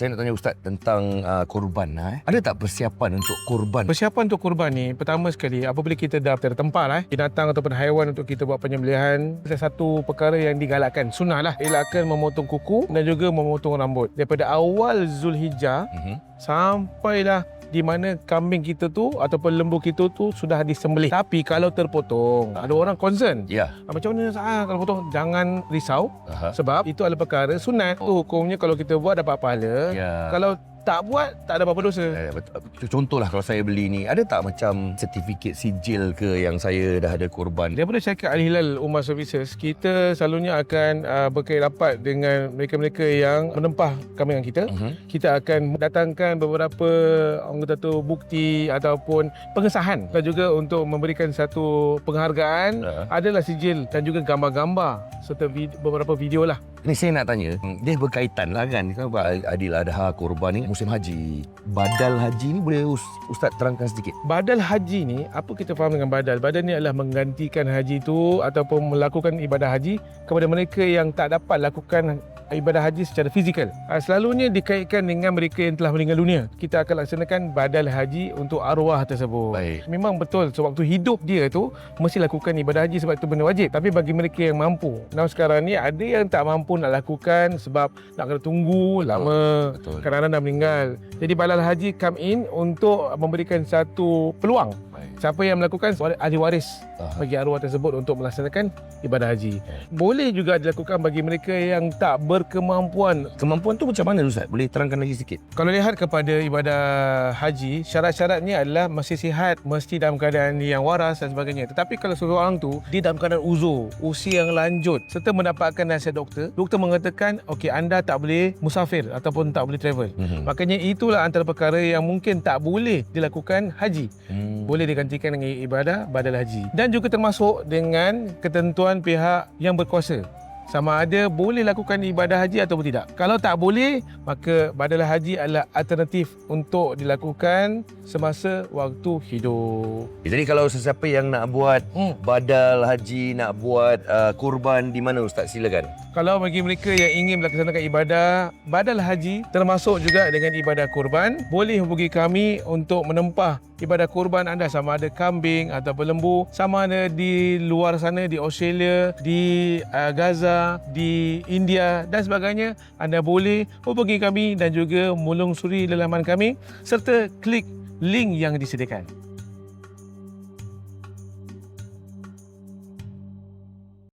Saya nak tanya Ustaz tentang uh, korban. Eh. Ada tak persiapan untuk korban? Persiapan untuk kurban ni pertama sekali apabila kita dah tertempar eh, binatang ataupun haiwan untuk kita buat penyembelihan ada satu perkara yang digalakkan sunnah lah elakkan memotong kuku dan juga memotong rambut daripada awal Zulhijjah Mhm. sampailah di mana kambing kita tu ataupun lembu kita tu sudah disembelih. Tapi kalau terpotong, ada orang concern. Ya. Ah, Macam mana ah, kalau potong? Jangan risau Aha. sebab itu adalah perkara sunat. Tu hukumnya kalau kita buat dapat pahala. Ya. Kalau tak buat tak ada apa-apa dosa. Eh, bet- Contohlah kalau saya beli ni, ada tak macam sertifikat sijil ke yang saya dah ada korban? Daripada syarikat Al-Hilal Umar Services, kita selalunya akan uh, berkait rapat dengan mereka-mereka yang menempah kambingan kita. Mhm. Kita akan datangkan beberapa orang kata tu bukti ataupun pengesahan dan juga untuk memberikan satu penghargaan Ya. adalah sijil dan juga gambar-gambar serta vid- beberapa video lah. Ni saya nak tanya, hmm, dia berkaitan lah kan? Kan Adil Adha korban ni musim haji. Badal haji ni boleh Ust- Ustaz terangkan sedikit? Badal haji ni, apa kita faham dengan badal? Badal ni adalah menggantikan haji tu ataupun melakukan ibadah haji kepada mereka yang tak dapat lakukan ibadah haji secara fizikal. Ah, Selalunya dikaitkan dengan mereka yang telah meninggal dunia. Kita akan laksanakan badal haji untuk arwah tersebut. Baik. Memang betul sewaktu hidup dia tu mesti lakukan ibadah haji sebab itu benda wajib. Tapi bagi mereka yang mampu. Now sekarang ni ada yang tak mampu nak lakukan sebab nak kena tunggu lama. Betul. Kadang-kadang dah meninggal. Jadi balal haji come in untuk memberikan satu peluang. Siapa yang melakukan ahli waris bagi arwah tersebut untuk melaksanakan ibadah haji. Boleh juga dilakukan bagi mereka yang tak berkemampuan. Kemampuan tu macam mana Ustaz? Boleh terangkan lagi sikit? Kalau lihat kepada ibadah haji, syarat-syaratnya adalah mesti sihat, mesti dalam keadaan yang waras dan sebagainya. Tetapi kalau seseorang tu dia dalam keadaan uzur, usia yang lanjut serta mendapatkan nasihat doktor, doktor mengatakan okey anda tak boleh musafir ataupun tak boleh travel. Mhm. Makanya itulah antara perkara yang mungkin tak boleh dilakukan haji. Hmm. Boleh digantikan dengan ibadah badal haji. Dan juga termasuk dengan ketentuan pihak yang berkuasa. Sama ada boleh lakukan ibadah haji ataupun tidak. Kalau tak boleh, maka badal haji adalah alternatif untuk dilakukan semasa waktu hidup. Jadi kalau sesiapa yang nak buat Hmm. badal haji, nak buat uh, kurban di mana Ustaz? Silakan. Kalau bagi mereka yang ingin melaksanakan ibadah badal haji termasuk juga dengan ibadah kurban, boleh hubungi kami untuk menempah ibadah kurban anda sama ada kambing atau lembu, sama ada di luar sana di Australia, di uh, Gaza, di India dan sebagainya, anda boleh hubungi kami dan juga mulung suri lelaman kami serta klik link yang disediakan.